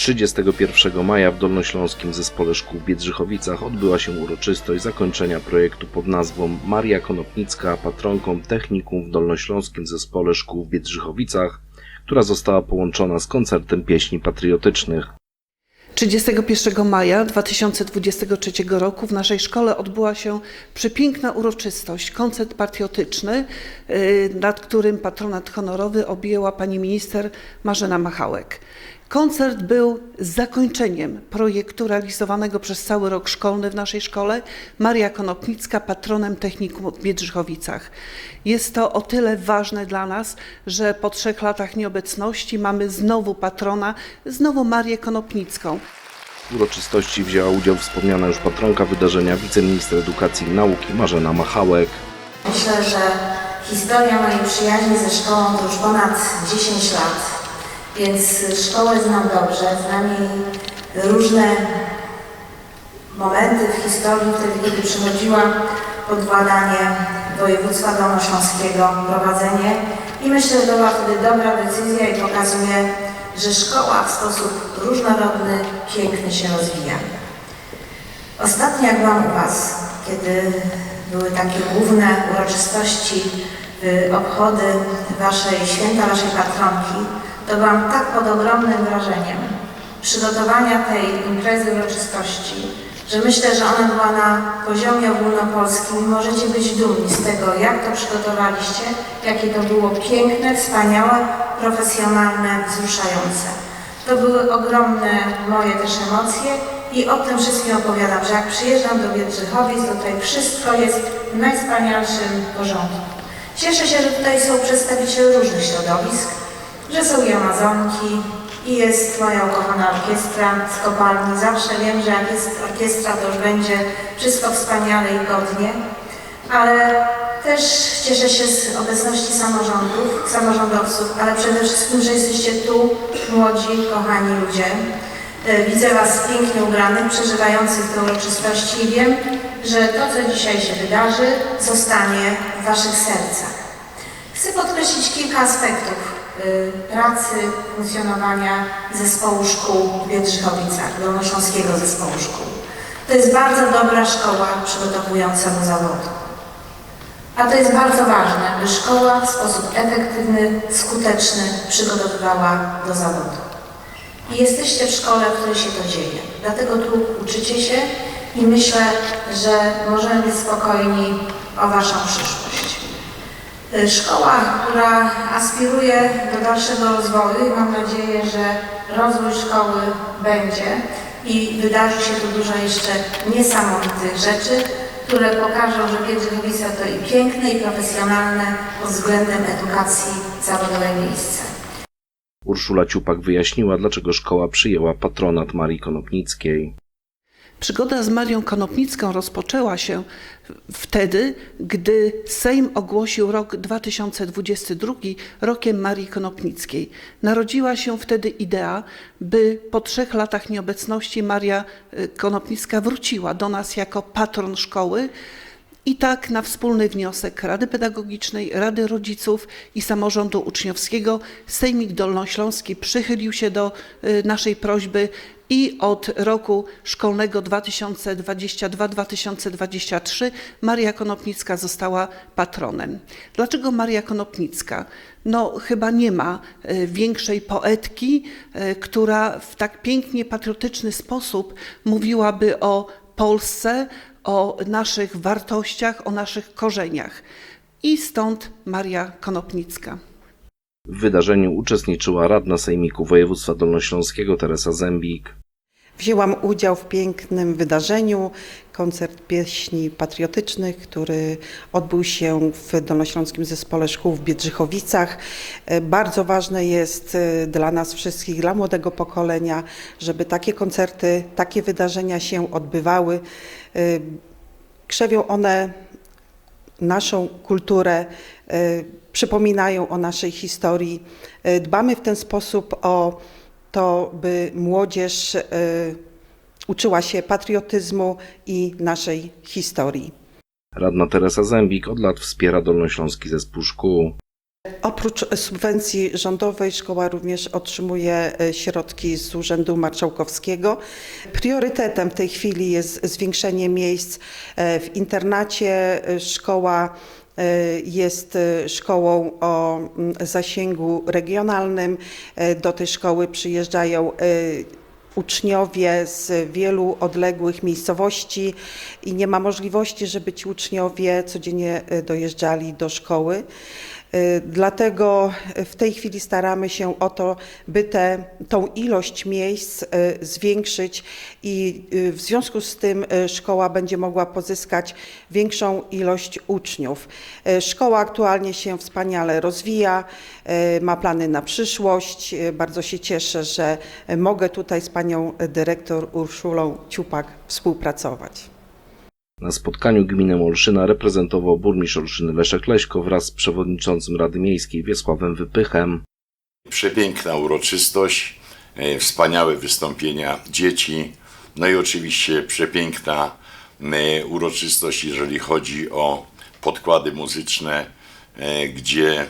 31 maja w Dolnośląskim Zespole Szkół w Biedrzychowicach odbyła się uroczystość zakończenia projektu pod nazwą Maria Konopnicka, patronką technikum w Dolnośląskim Zespole Szkół w Biedrzychowicach, która została połączona z koncertem pieśni patriotycznych. 31 maja 2023 roku w naszej szkole odbyła się przepiękna uroczystość, koncert patriotyczny, y, nad którym patronat honorowy objęła pani minister Marzena Machałek. Koncert był zakończeniem projektu realizowanego przez cały rok szkolny w naszej szkole. Maria Konopnicka, patronem technikum w Biedrzychowicach. Jest to o tyle ważne dla nas, że po trzech latach nieobecności mamy znowu patrona, znowu Marię Konopnicką. W uroczystości wzięła udział wspomniana już patronka wydarzenia wiceminister edukacji i nauki Marzena Machałek. Myślę, że historia mojej przyjaźni ze szkołą to już ponad 10 lat, więc szkołę znam dobrze, znam jej różne momenty w historii, wtedy kiedy przychodziłam pod władanie województwa dolnośląskiego, prowadzenie i myślę, że to była wtedy dobra decyzja i pokazuje, że szkoła w sposób różnorodny, piękny się rozwija. Ostatnio jak byłam u Was, kiedy były takie główne uroczystości, obchody Waszej święta, Waszej patronki, to byłam tak pod ogromnym wrażeniem przygotowania tej imprezy uroczystości, że myślę, że ona była na poziomie ogólnopolskim. Możecie być dumni z tego, jak to przygotowaliście, jakie to było piękne, wspaniałe, profesjonalne, wzruszające. To były ogromne moje też emocje i o tym wszystkim opowiadam, że jak przyjeżdżam do Biedrzychowic, to tutaj wszystko jest w najwspanialszym porządku. Cieszę się, że tutaj są przedstawiciele różnych środowisk, że są i Amazonki, i jest moja ukochana orkiestra z kopalni. Zawsze wiem, że jak jest orkiestra, to już będzie wszystko wspaniale i godnie, ale też cieszę się z obecności samorządów, samorządowców, ale przede wszystkim, że jesteście tu, młodzi, kochani ludzie. E, Widzę Was pięknie ubranych, przeżywających te uroczystości i wiem, że to, co dzisiaj się wydarzy, zostanie w Waszych sercach. Chcę podkreślić kilka aspektów y, pracy, funkcjonowania zespołu szkół w Biedrzychowicach, Dolnośląskiego Zespołu Szkół. To jest bardzo dobra szkoła przygotowująca do zawodu. A to jest bardzo ważne, by szkoła w sposób efektywny, skuteczny przygotowywała do zawodu. I jesteście w szkole, w której się to dzieje. Dlatego tu uczycie się i myślę, że możemy być spokojni o Waszą przyszłość. Y, Szkoła, która aspiruje do dalszego rozwoju mam nadzieję, że rozwój szkoły będzie i wydarzy się tu dużo jeszcze niesamowitych rzeczy, które pokażą, że Biedrzychowice to i piękne, i profesjonalne pod względem edukacji zawodowej miejsce. Urszula Ciupak wyjaśniła, dlaczego szkoła przyjęła patronat Marii Konopnickiej. Przygoda z Marią Konopnicką rozpoczęła się wtedy, gdy Sejm ogłosił rok 2022 rokiem Marii Konopnickiej. Narodziła się wtedy idea, by po trzech latach nieobecności Maria y, Konopnicka wróciła do nas jako patron szkoły. I tak na wspólny wniosek Rady Pedagogicznej, Rady Rodziców i Samorządu Uczniowskiego Sejmik Dolnośląski przychylił się do y, naszej prośby i od roku szkolnego 2022-2023 Maria Konopnicka została patronem. Dlaczego Maria Konopnicka? No chyba nie ma y, większej poetki, y, która w tak pięknie patriotyczny sposób mówiłaby o Polsce, o naszych wartościach, o naszych korzeniach. I stąd Maria Konopnicka. W wydarzeniu uczestniczyła radna Sejmiku Województwa Dolnośląskiego Teresa Zembik. Wzięłam udział w pięknym wydarzeniu, koncert pieśni patriotycznych, który odbył się w Dolnośląskim Zespole Szkół w Biedrzychowicach. E, Bardzo ważne jest e, dla nas wszystkich, dla młodego pokolenia, żeby takie koncerty, takie wydarzenia się odbywały. E, Krzewią one naszą kulturę, przypominają o naszej historii. Dbamy w ten sposób o to, by młodzież e, uczyła się patriotyzmu i naszej historii. Radna Teresa Zembik od lat wspiera Dolnośląski Zespół Szkół. Oprócz subwencji rządowej szkoła również otrzymuje e, środki z Urzędu Marszałkowskiego. Priorytetem w tej chwili jest zwiększenie miejsc e, w internacie. Szkoła jest e, szkołą o mm, zasięgu regionalnym. E, Do tej szkoły przyjeżdżają uczniowie z wielu odległych miejscowości i nie ma możliwości, żeby ci uczniowie codziennie dojeżdżali do szkoły. Y, Dlatego w tej chwili staramy się o to, by tę ilość miejsc y, zwiększyć i y, w związku z tym szkoła będzie mogła pozyskać większą ilość uczniów. Szkoła aktualnie się wspaniale rozwija, ma plany na przyszłość. Bardzo się cieszę, że mogę tutaj z panią dyrektor Urszulą Ciupak współpracować. Na spotkaniu gminę Olszyna reprezentował burmistrz Olszyny Leszek Leśko wraz z przewodniczącym Rady Miejskiej Wiesławem Wypychem. Przepiękna uroczystość, e, wspaniałe wystąpienia dzieci, no i oczywiście przepiękna e, uroczystość, jeżeli chodzi o podkłady muzyczne, e, gdzie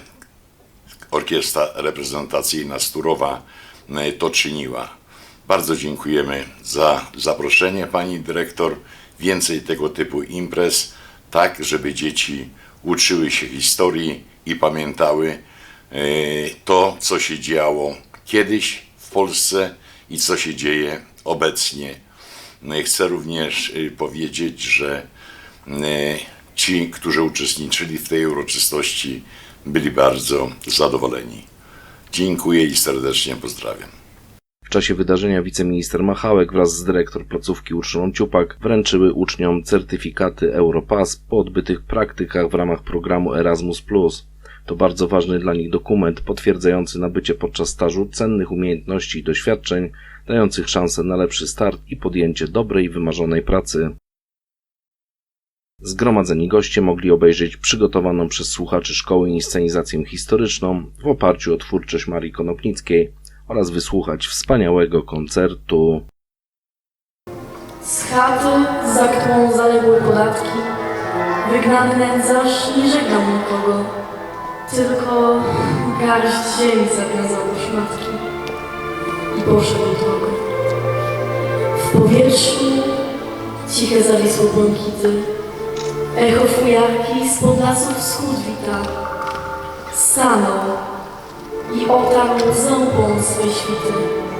orkiestra reprezentacyjna Sturowa to czyniła. Bardzo dziękujemy za zaproszenie pani dyrektor. Więcej tego typu imprez, tak żeby dzieci uczyły się historii i pamiętały e, to, co się działo kiedyś w Polsce i co się dzieje obecnie. No chcę również e, powiedzieć, że e, ci, którzy uczestniczyli w tej uroczystości, byli bardzo zadowoleni. Dziękuję i serdecznie pozdrawiam. Czasie wydarzenia wiceminister Machałek wraz z dyrektor placówki Urszyną Ciupak wręczyły uczniom certyfikaty Europass po odbytych praktykach w ramach programu Erasmus+. To bardzo ważny dla nich dokument potwierdzający nabycie podczas stażu cennych umiejętności i doświadczeń, dających szansę na lepszy start i podjęcie dobrej, wymarzonej pracy. Zgromadzeni goście mogli obejrzeć przygotowaną przez słuchaczy szkoły inscenizację historyczną w oparciu o twórczość Marii Konopnickiej oraz wysłuchać wspaniałego koncertu. Z chaty, za którą zaległy podatki, wygnany nędzarz nie żegnał nikogo, tylko garść ziemi zawiązał do szmatki i poszedł drogą. W powietrzu ciche zawisły błękity, echo fujarki spod lasów wschód wita. Stanął e voltaram-nos ambos ao Espírito.